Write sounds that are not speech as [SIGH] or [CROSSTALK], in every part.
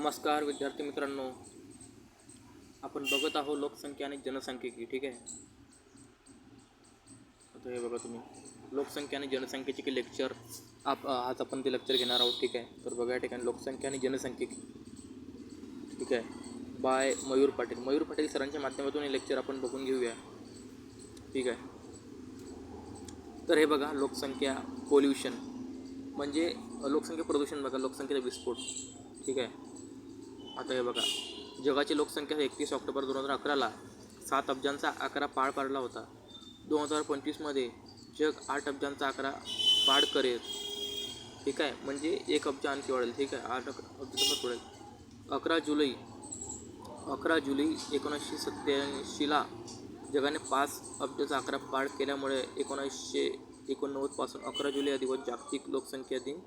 नमस्कार विद्यार्थी मित्रांनो. आपण बघत आहोत लोकसंख्या आणि जनसंख्येची ठीक आहे? आता हे बघा तुम्ही. लोकसंख्या आणि जनसंख्येचे की लेक्चर आप आज आपण ते लेक्चर घेणार आहोत ठीक आहे? तर बघा या ठिकाणी लोकसंख्या आणि जनसंख्येची. ठीक आहे? बाय मयूर पाटील. मयूर पाटील सरांच्या माध्यमातून हे लेक्चर आपण बघून घेऊया. ठीक आहे? तर हे बघा लोकसंख्या पोल्युशन म्हणजे लोकसंख्या प्रदूषण बघा लोकसंख्येचा विस्फोट. ठीक आहे? आता हे बघा. जगाची लोकसंख्या एकतीस ऑक्टोबर दोन हजार अकराला सात अब्जांचा आकडा पार पाडला होता. दोन हजार पंचवीसमध्ये जग आठ अब्जांचा आकडा पाड करेल. ठीक आहे? म्हणजे एक अब्ज आणखी वाढेल. ठीक आहे? आठ अब्जांचा वाढेल अकरा जुलै अकरा जुलै एकोणीसशे सत्त्याऐंशीला जगाने पाच अब्जाचा आकडा पार केल्यामुळे एकोणीसशे एकोणनव्वदपासून अकरा जुलै हा दिवस जागतिक लोकसंख्या दिन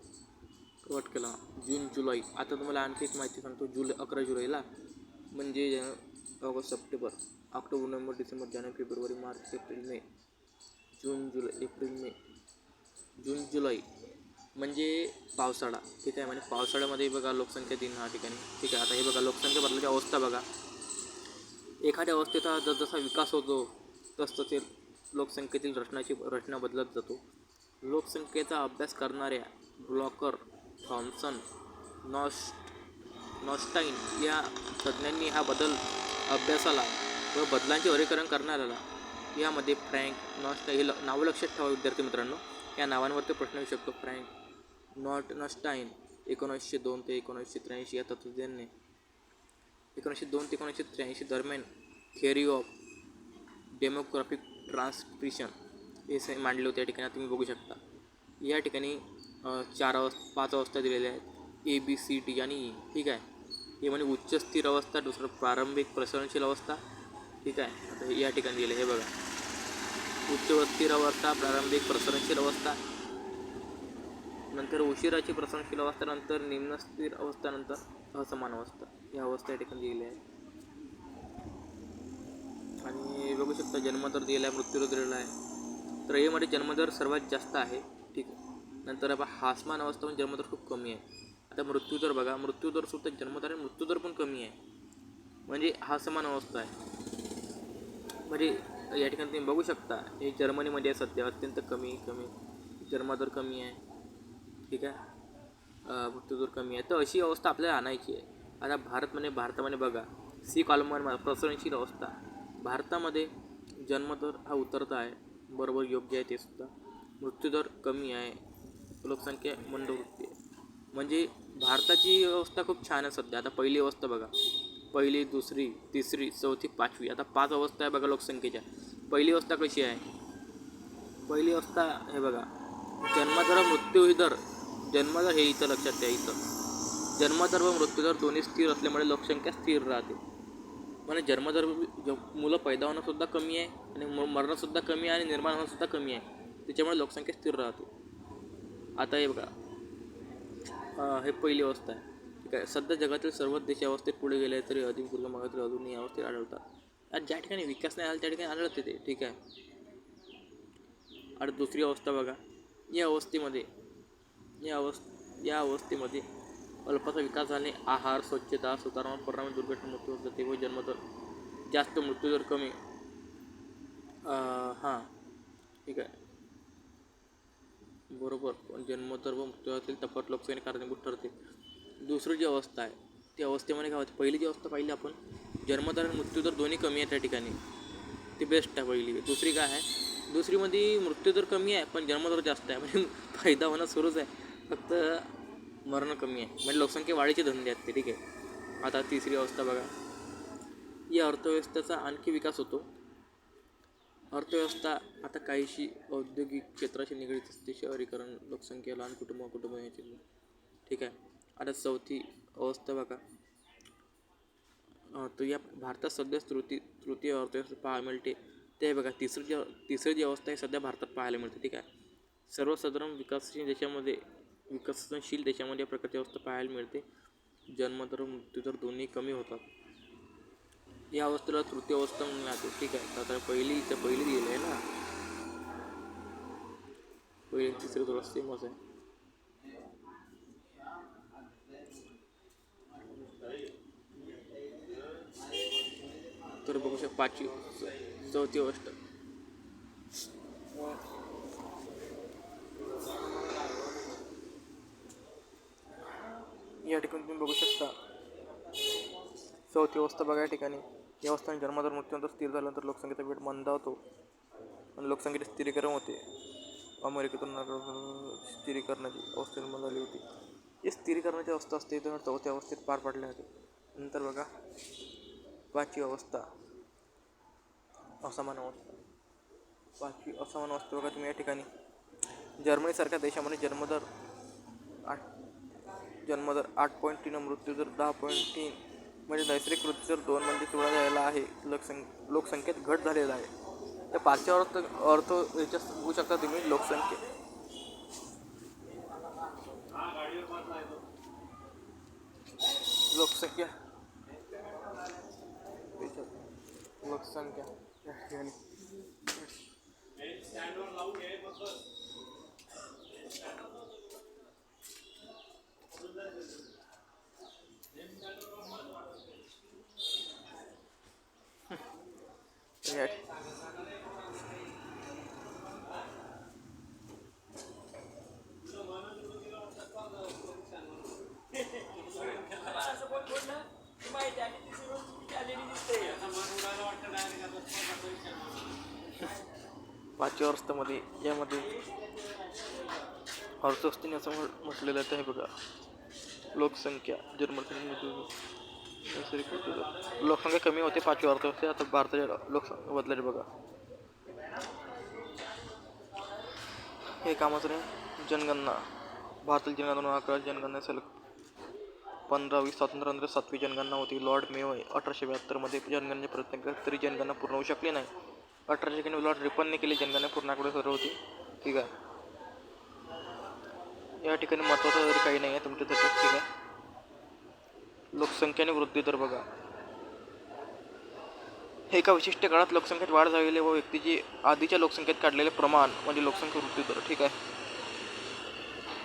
कट केला. जून जुलै. आता तुम्हाला आणखी एक माहिती सांगतो. जुलै अकरा जुलैला म्हणजे August September October November December जानेवारी फेब्रुवारी मार्च एप्रिल मे जून जुलै एप्रिल मे जून जुलै. म्हणजे पावसाळा. ठीक आहे? म्हणजे पावसाळ्यामध्ये बघा लोकसंख्या दिन हा ठिकाणी. ठीक आहे? आता हे बघा लोकसंख्या बदलाची अवस्था बघा. एखाद्या अवस्थेचा जसजसा विकास होतो तसतसे लोकसंख्येतील रचनाची रचना बदलत जातो. लोकसंख्येचा अभ्यास करणाऱ्या ब्लॉकर थॉम्सन नॉस्ट नॉस्टाईन या तज्ज्ञांनी हा बदल अभ्यासाला व बदलांचे वर्गीकरण करणाऱ्याला यामध्ये फ्रँक नॉस्ट हे ल- नावं लक्षात ठेवा विद्यार्थी मित्रांनो. या नावांवरती प्रश्न येऊ शकतो. फ्रँक नॉट नॉस्टाईन एकोणीसशे दोन ते एकोणीसशे त्र्याऐंशी या तत्त्वज्ञांनी एकोणीसशे दोन ते एकोणीसशे त्र्याऐंशी दरम्यान थिअरी ऑफ डेमोग्राफिक ट्रान्सप्रिशन हे मांडले होते या ठिकाणी. तुम्ही बघू शकता. या ठिकाणी चार अवस्थ पाच अवस्था दिलेल्या आहेत. ए बी सी डी आणि ई ठीक आहे? हे म्हणजे उच्च स्थिर अवस्था दुसरं प्रारंभिक प्रसरणशील अवस्था. ठीक आहे? आता हे या ठिकाणी दिले हे बघा. उच्च स्थिर अवस्था प्रारंभिक प्रसरणशील अवस्था. नंतर उशिराची प्रसरणशील अवस्था नंतर निम्न स्थिर अवस्था नंतर असमान अवस्था. या अवस्था या ठिकाणी दिलेल्या आहेत. आणि बघू शकता जन्मदर दिलेला आहे मृत्यूदर दिलेला आहे. तर यामध्ये जन्मदर सर्वात जास्त आहे. ठीक आहे? नंतर आपण हासमान अवस्था पण जन्मदर खूप कमी आहे. आता मृत्यूदर बघा मृत्यूदर सुद्धा जन्मदर आणि मृत्यूदर पण कमी आहे. म्हणजे हासमान अवस्था आहे. म्हणजे या ठिकाणी तुम्ही बघू शकता हे जर्मनीमध्ये आहे सध्या अत्यंत कमी कमी जन्मदर कमी आहे. ठीक आहे? मृत्यूदर कमी आहे. तर अशी अवस्था आपल्याला आणायची आहे. आता भारतमध्ये भारतामध्ये बघा सी कॉलमवर प्रसरणशील अवस्था. भारतामध्ये जन्मदर हा उतरता आहे. बरोबर योग्य आहे ते सुद्धा. मृत्यूदर कमी आहे. लोकसंख्या मंदवृत्ती होती. म्हणजे भारताची अवस्था खूप छान आहे सध्या. आता पहिली अवस्था बघा. पहिली दुसरी तिसरी चौथी पाचवी. आता पाच अवस्था आहे बघा लोकसंख्येच्या. पहिली अवस्था कशी आहे? पहिली अवस्था हे बघा. जन्मदर व मृत्यूदर जन्मदर हे इथं लक्षात द्या इथं. जन्मदर व मृत्यूदर दोन्ही स्थिर असल्यामुळे लोकसंख्या स्थिर राहते. म्हणजे जन्मदर मुलं पैदा होणंसुद्धा कमी आहे आणि म- मरणंसुद्धा कमी आहे आणि निर्माण होणंसुद्धा कमी आहे. त्याच्यामुळे लोकसंख्या स्थिर राहते. आता हे बघा. हे पहिली अवस्था आहे. ठीक आहे. सध्या जगातील सर्वच देश अवस्थेत पुढे गेले तरी अधिक दुर्गम भागातील अजूनही अवस्थेत आढळतात. आणि ज्या ठिकाणी विकास नाही आला त्या ठिकाणी आढळते ते. ठीक आहे. आणि दुसरी अवस्था बघा. या अवस्थेमध्ये या अवस्थ या अवस्थेमध्ये अल्पाचा विकास झाल्याने आहार स्वच्छता सुधारणा परिणाम दुर्घटना मृत्यू होत जाते व जन्मदर जास्त मृत्यूदर कमी. हां. ठीक आहे. बरोबर. पण व मृत्यूतील तफावत लोकसंख्येने कारणीभूत ठरते. दुसरी जी अवस्था आहे ती अवस्थेमध्ये काय होते? पहिली जी अवस्था पाहिली आपण जन्मदर आणि मृत्यूदर दोन्ही कमी आहे त्या ठिकाणी. ती बेस्ट आहे पहिली. दुसरी काय आहे? दुसरीमध्ये मृत्यूदर कमी आहे पण जन्मदर जास्त आहे. म्हणजे [LAUGHS] फायदा होणं सुरूच आहे. फक्त मरणं कमी आहे. म्हणजे लोकसंख्या वाढीचे धंदे आहेत ते ठीक आहे. आता तिसरी अवस्था बघा. या अर्थव्यवस्थेचा आणखी विकास होतो. अर्थव्यवस्था आता काहीशी औद्योगिक क्षेत्राशी निगडीत असते. शहरीकरण लोकसंख्या लहान कुटुंब कुटुंब याची ठीक आहे. आता चौथी अवस्था बघा. तर या भारतात सध्या तृती तृतीय अर्थव्यवस्था पाहायला मिळते. ते बघा तिसरी जी तिसरी जी अवस्था आहे सध्या भारतात पाहायला मिळते. ठीक आहे. सर्वसाधारण विकासशील देशामध्ये विकसनशील देशामध्ये या प्रकारची अवस्था पाहायला मिळते. जन्मदर मृत्यू मृत्यूदर दोन्ही कमी होतात. या अवस्थेला तृतीय अवस्था म्हणून जातो ठीक आहे. आता पहिली इथं पहिली दिली आहे ना? पहिली तिसरी तुला सेमच आहे. तर बघू शकता पाचवी चौथी गोष्ट या ठिकाणी तुम्ही बघू शकता. चौथी अवस्था बघा या ठिकाणी. या अवस्थाने जन्माधार मृत्यूनंतर स्थिर झाल्यानंतर लोकसंख्येचा वेट मंदावतो. आणि लोकसंख्येचे स्थिरीकरण होते. अमेरिकेतून स्थिरीकरणाची अवस्था निर्माण झाली होती. हे स्थिरीकरणाची अवस्था असते तर चौथ्या अवस्थेत पार पडले होते. नंतर बघा पाचवी अवस्था. असमान अवस्था. पाचवी असमान अवस्था बघा तुम्ही या ठिकाणी. जर्मनीसारख्या देशामध्ये जन्मदर आठ जन्मदर आठ पॉईंट तीन मृत्यू दर दहा पॉईंट तीन. म्हणजे नैसर्गिक मृत्यू दोन म्हणजे सोळा झालेला आहे लोकसंख लोकसंख्येत घट झालेला आहे त्या पाचव्या अर्थ अर्थ याच्यात बघू शकता तुम्ही लोकसंख्ये. लोकसंख्या. लोकसंख्या. या पाचव्या रस्त्यामध्ये यामध्ये अर्थव्यवस्थेने असं म्हटलेलं आहे बघा. लोकसंख्या जन्मसंख्या लोकसंख्या कमी होते पाचव्या अर्थव्यवस्थेत आता भारताच्या लोकसंख्या बदलायची बघा. हे कामाचं नाही जनगणना. भारतातील जनगणना अकरा जनगणना सलग पंधरावी स्वातंत्र्यानंतर सातवी जनगणना होती. लॉर्ड मेयो अठराशे बहात्तरमध्ये जनगणनेचे प्रयत्न केला तरी जनगणना पूर्ण होऊ शकली नाही. अठराशे ठिकाणी लॉर्ड रिपनने केली जनगणना पूर्ण आकडे सर्व होती. ठीक आहे. या ठिकाणी महत्त्वाचं वगैरे काही नाही आहे तुमच्यासाठी ठीक आहे. लोकसंख्या आणि वृद्धी दर बघा. हे एका विशिष्ट काळात लोकसंख्येत वाढ झालेली व व्यक्तीची आधीच्या लोकसंख्येत काढलेले प्रमाण म्हणजे लोकसंख्या वृद्धी दर ठीक आहे?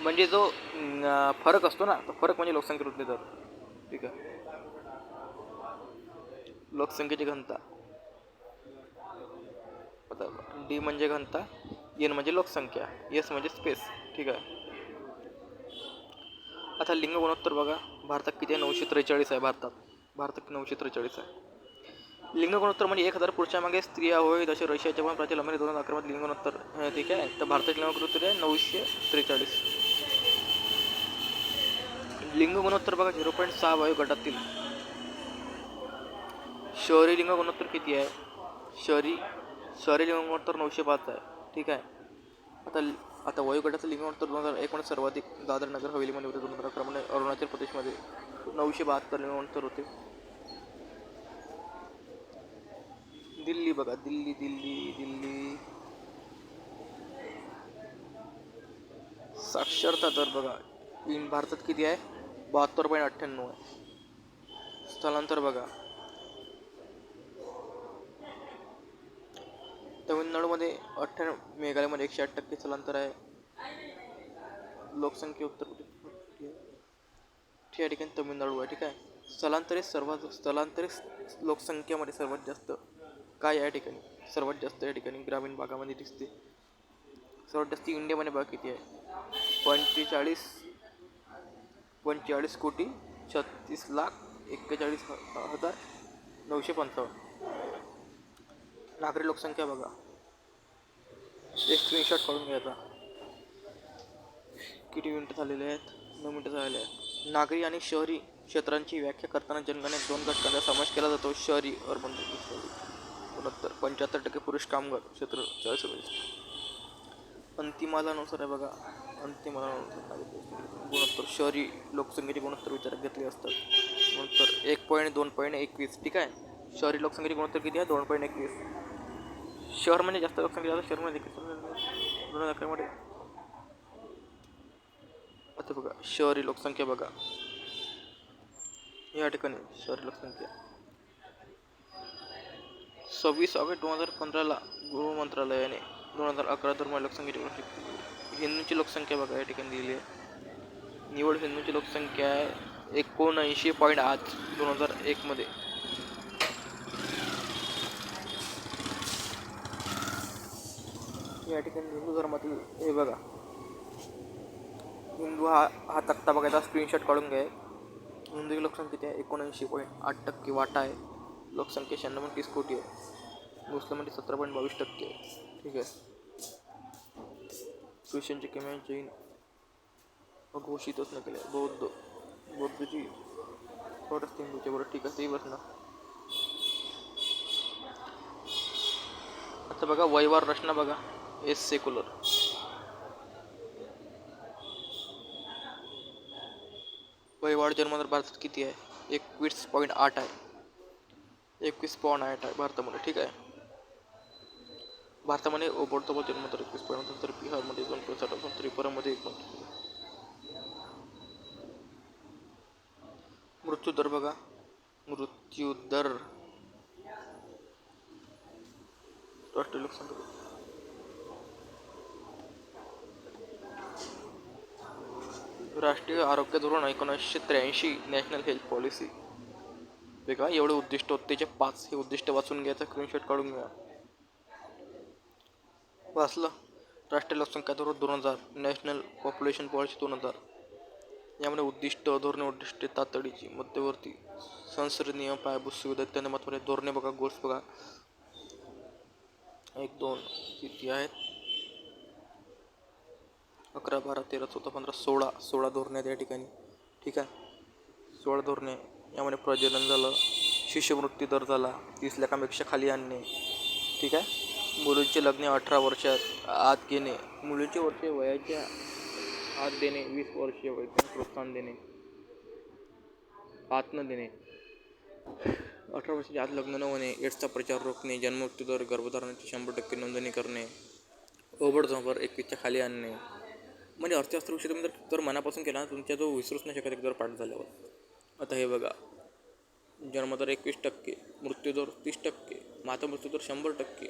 म्हणजे जो फरक असतो ना तो फरक म्हणजे लोकसंख्या वृद्धी दर ठीक आहे? लोकसंख्येची घनता. डी म्हणजे घनता एन म्हणजे लोकसंख्या एस म्हणजे स्पेस ठीक आहे? आता लिंग गुणोत्तर बघा. भारतात किती आहे? नऊशे त्रेचाळीस आहे भारतात. भारतात नऊशे त्रेचाळीस आहे. लिंग गुणोत्तर म्हणजे एक हजार पुरुषाच्या मागे स्त्रिया होय जसे रशियाच्या पण प्राचीन अमेरिका दोन हजार अकरामध्ये लिंग गुणोत्तर ठीक आहे. तर भारताचे लिंग गुणोत्तर आहे? नऊशे त्रेचाळीस. लिंग गुणोत्तर बघा झिरो पॉईंट सहा वायू गटातील. शहरी लिंग गुणोत्तर किती आहे? शहरी शहरी लिंग गुणोत्तर नऊशे पाच आहे. ठीक आहे. आता आता वयोगटाचं लिंग गुणोत्तर दोन हजार एकोणीस सर्वाधिक दादर नगर हवेलीमध्ये होते दोन हजार अकरामध्ये अरुणाचल प्रदेशमध्ये नऊशे बहात्तर लिंग गुणोत्तर होते. दिल्ली बघा दिल्ली दिल्ली दिल्ली. साक्षरता दर बघा. इन भारतात किती आहे? बहात्तर पॉईंट अठ्ठ्याण्णव आहे. स्थलांतर बघा. तमिळनाडूमध्ये अठ्ठ्याण्णव मेघालयमध्ये एकशे आठ टक्के स्थलांतर आहे. लोकसंख्या उत्तर प्रदेश या ठिकाणी तमिळनाडू आहे ठीक आहे? स्थलांतरित सर्वात स्थलांतरित लोकसंख्येमध्ये सर्वात जास्त काय या ठिकाणी? सर्वात जास्त या ठिकाणी ग्रामीण भागामध्ये दिसते. सर्वात जास्त इंडियामध्ये भाग किती आहे? पंचेचाळीस पंचेचाळीस कोटी छत्तीस लाख एक्केचाळीस हजार नऊशे पंचावन्न. नागरी लोकसंख्या बघा. एक स्क्रीनशॉट काढून घ्यायचा किती मिनटं झालेले आहेत? नऊ मिनटं झालेले आहेत. नागरी आणि शहरी क्षेत्रांची व्याख्या करताना जनगणनेत दोन घटकांचा समावेश केला जातो. शहरी अर्बन गुणोत्तर पंच्याहत्तर टक्के पुरुष कामगार क्षेत्र चाळीस अंतिमालानुसार आहे बघा. अंतिमालानुसार गुणोत्तर शहरी लोकसंख्येचे गुणोत्तर विचारात घेतले असतात. गुणोत्तर एक पॉईंट दोन पॉईंट एकवीस. ठीक आहे? शहरी लोकसंख्येचे गुणोत्तर किती आहे? दोन पॉईंट एकवीस. शहर म्हणजे जास्त लोकसंख्या जास्त शहरमध्ये दोन हजार अकरामध्ये. आता बघा शहरी लोकसंख्या बघा. या ठिकाणी शहरी लोकसंख्या. सव्वीस ऑगस्ट दोन हजार पंधराला गृह मंत्रालयाने दोन हजार अकरा दरम्यान लोकसंख्येची हिंदूंची लोकसंख्या बघा या ठिकाणी दिली आहे. निवड हिंदूंची लोकसंख्या आहे एकोणऐंशी पॉईंट आठ दोन हजार एकमध्ये. या ठिकाणी हिंदू धर्मातील हे बघा. हिंदू हा हा तक्ता बघायचा स्क्रीनशॉट काढून घ्या. हिंदू लोकसंख्या किती आहे? एकोणऐंशी पॉईंट आठ टक्के वाटा आहे. लोकसंख्या शहाण्णव तीस कोटी आहे. मुस्लिमांची सतरा पॉईंट बावीस टक्के आहे. ठीक आहे. क्रिश्चनचे किमान जैन घोषितच न केले बौद्ध बौद्धची थोडंच हिंदूच्या बरोबर ठीक आहे. तेही ना. आता बघा वैवार रचना बघा. एस सेक्युलर वैवाड जन्मदर भारतात किती आहे एकवीस पॉईंट आठ आहे एकवीस पॉईंट आठ आहे भारतामध्ये ठीक आहे भारतामध्ये ओबडतोबड जन्मदर एकवीस पॉईंट तर बिहारमध्ये दोन पॉईंट साठ असून त्रिपुरामध्ये एक पॉईंट मृत्यूदर बघा मृत्यूदर राष्ट्रीय लोकसंख्या। राष्ट्रीय आरोग्य धोरण एकोणीसशे त्र्याऐंशी नॅशनल हेल्थ पॉलिसी. वेगळा एवढे उद्दिष्ट होते. त्याचे पाच हे उद्दिष्ट वाचून घ्यायचं स्क्रीनशॉट काढून घ्या. वाचलं. राष्ट्रीय लोकसंख्या धोरण दोन हजार नॅशनल पॉप्युलेशन पॉलिसी दोन हजार. यामध्ये उद्दिष्ट धोरणे उद्दिष्टे तातडीची मध्यवर्ती संसदीय नियम पायाभूत सुविधा इत्यादी महत्त्वाचे धोरणे बघा गोल्स बघा. एक दोन किती आहेत? अकरा बारा तेरा चौदा पंधरा सोळा सोळा धोरणे आहेत या ठिकाणी. ठीक आहे? सोळा धोरणे. यामध्ये प्रजनन झालं शिष्यवृत्ती दर झाला तीस लाखांपेक्षा खाली आणणे. ठीक आहे? मुलींचे लग्न अठरा वर्षात आत घेणे. मुलींचे वर्ष वयाच्या आत देणे वीस वर्षीय वैज्ञानिक प्रोत्साहन देणे. आत न देणे. अठरा वर्षाच्या आत लग्न न होणे एड्सचा प्रचार रोखणे जन्ममृत्यू दर गर्भधारणाची शंभर टक्के नोंदणी करणे ओबड झोंबर एकवीसच्या खाली आणणे. म्हणजे अर्थशास्त्र विषय तुम्ही जर जर मनापासून केला ना तुमच्या जो विसरूच नाही शकत एक जर पाठ झाल्यावर. आता हे बघा. जन्मदर एकवीस टक्के मृत्यूदर तीस टक्के माता मृत्यूदर शंभर टक्के.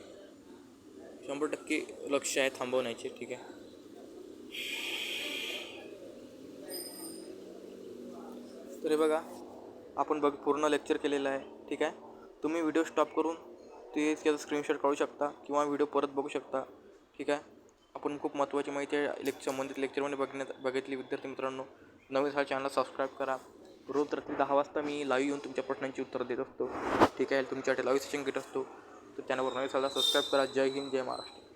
शंभर टक्के लक्ष आहे थांबवण्याचे ठीक आहे? तर हे बघा आपण बघ पूर्ण लेक्चर केलेलं आहे ठीक आहे? तुम्ही व्हिडिओ स्टॉप करून ते त्याचा स्क्रीनशॉट काढू शकता किंवा व्हिडिओ परत बघू शकता ठीक आहे? आपण खूप महत्त्वाची माहिती आहे. संबंधित लेक्चरमध्ये बघण्यात बघितली. विद्यार्थी मित्रांनो नवीन हा चॅनल सबस्क्राईब करा. रोज रात्री दहा वाजता मी लाईव्ह येऊन तुमच्या प्रश्नांची उत्तर देत असतो. ठीक आहे? तुमच्यासाठी लाईव्ह सेशन घेत असतो. तर चॅनलवर नवीन साला सबस्क्राईब करा. जय हिंद जय महाराष्ट्र.